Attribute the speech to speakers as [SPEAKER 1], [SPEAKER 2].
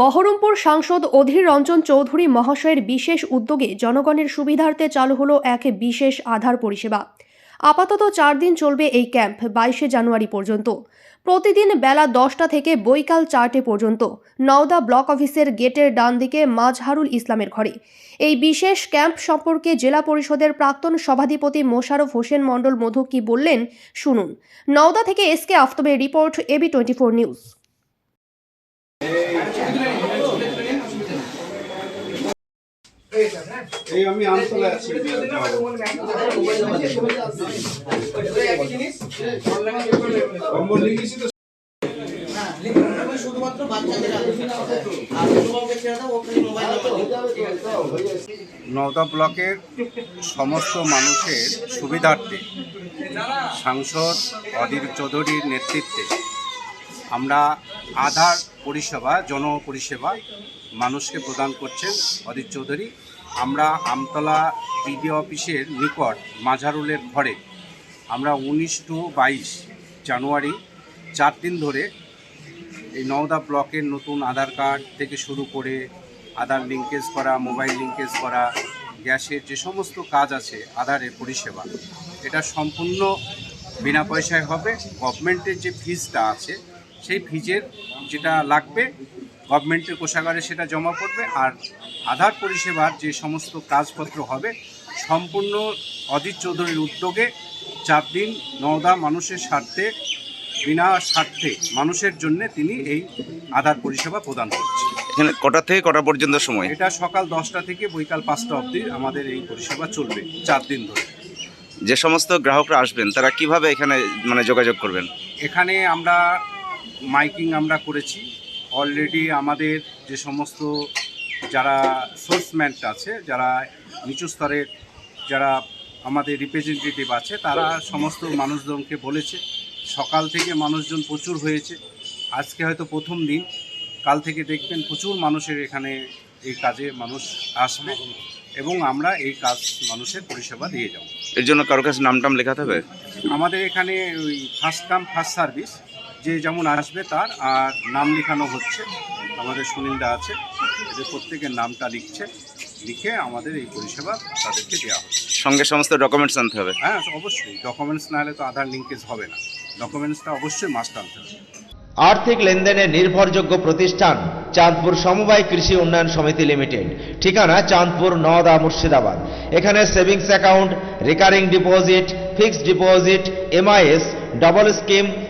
[SPEAKER 1] বহরমপুর সাংসদ অধীর রঞ্জন চৌধুরী মহাশয়ের বিশেষ উদ্যোগে জনগণের সুবিধার্থে চালু হলো এক বিশেষ আধার পরিষেবা। আপাতত চার দিন চলবে এই ক্যাম্প বাইশে জানুয়ারি পর্যন্ত। প্রতিদিন বেলা দশটা থেকে বৈকাল চারটে পর্যন্ত নওদা ব্লক অফিসের গেটের ডান দিকে মাজহারুল ইসলামের ঘরে। এই বিশেষ ক্যাম্প সম্পর্কে জেলা পরিষদের প্রাক্তন সভাধিপতি মোশারফ হোসেন মণ্ডল মধু কি বললেন শুনুন। নওদা থেকে S K আফতাবের report AB twenty four news.
[SPEAKER 2] এই আমি আমতলা আছি। নওদা ব্লকের সমস্ত মানুষের সুবিধার্থে সাংসদ অধীর চৌধুরীর নেতৃত্বে আমরা আধার পরিষেবা, জন পরিষেবা মানুষকে প্রদান করছেন অধীর চৌধুরী। আমরা আমতলা বিডি অফিসের নিকট মাঝারুলের ঘরে আমরা উনিশ টু বাইশ জানুয়ারি চার দিন ধরে এই নওদা ব্লকের নতুন আধার কার্ড থেকে শুরু করে আধার লিঙ্কেজ করা, মোবাইল লিঙ্কেজ করা, গ্যাসের যে সমস্ত কাজ আছে, আধারের পরিষেবা, এটা সম্পূর্ণ বিনা পয়সায় হবে। গভর্নমেন্টের যে ফিজটা আছে, সেই ফিজের যেটা লাগবে গভর্নমেন্টের কোষাগারে সেটা জমা পড়বে আর আধার পরিষেবার যে সমস্ত কাজপত্র হবে সম্পূর্ণ অজিত চৌধুরীর উদ্যোগে চার দিন নওদা মানুষের স্বার্থে বিনা স্বার্থে মানুষের জন্য তিনি এই আধার পরিষেবা প্রদান করছেন।
[SPEAKER 3] এখানে কটা থেকে কটা পর্যন্ত সময়?
[SPEAKER 2] এটা সকাল দশটা থেকে বৈকাল পাঁচটা অবধি আমাদের এই পরিষেবা চলবে চার দিন ধরে।
[SPEAKER 3] যে সমস্ত গ্রাহকরা আসবেন তারা কীভাবে এখানে মানে যোগাযোগ করবেন?
[SPEAKER 2] এখানে আমরা মাইকিং আমরা করেছি অলরেডি আমাদের যে সমস্ত যারা সোর্সম্যান আছে যারা নিচু স্তরের যারা আমাদের রিপ্রেজেন্টেটিভ আছে তারা সমস্ত মানুষজনকে বলেছে। সকাল থেকে মানুষজন প্রচুর হয়েছে। আজকে হয়তো প্রথম দিন। কাল থেকে দেখবেন প্রচুর মানুষের এখানে এই কাজে মানুষ আসবে এবং আমরা এই কাজ মানুষের পরিষেবা দিয়ে যাব।
[SPEAKER 3] এর জন্য কারও কাছে নাম টাম লেখাতে হবে?
[SPEAKER 2] আমাদের এখানে ওই ফার্স্ট কাম ফার্স্ট সার্ভিস যে যেমন আসবে তার আর নাম লেখানো হচ্ছে আমাদের সুনীলদা আছে এদের প্রত্যেকের নামটা লিখছে লিখে আমাদের এই পরিষেবা তাদেরকে দেওয়া হচ্ছে।
[SPEAKER 3] সঙ্গে সমস্ত ডকুমেন্টস আনতে হবে?
[SPEAKER 2] হ্যাঁ অবশ্যই। ডকুমেন্টস না হলে তো আধার লিঙ্কেজ হবে না। ডকুমেন্টসটা অবশ্যই মাস্ট আনতে হবে।
[SPEAKER 4] আর্থিক লেনদেনের নির্ভরযোগ্য প্রতিষ্ঠান চাঁদপুর সমবায় কৃষি উন্নয়ন সমিতি লিমিটেড। ঠিকানা চাঁদপুর নওদা মুর্শিদাবাদ। এখানে savings account recurring deposit fixed deposit MIS double scheme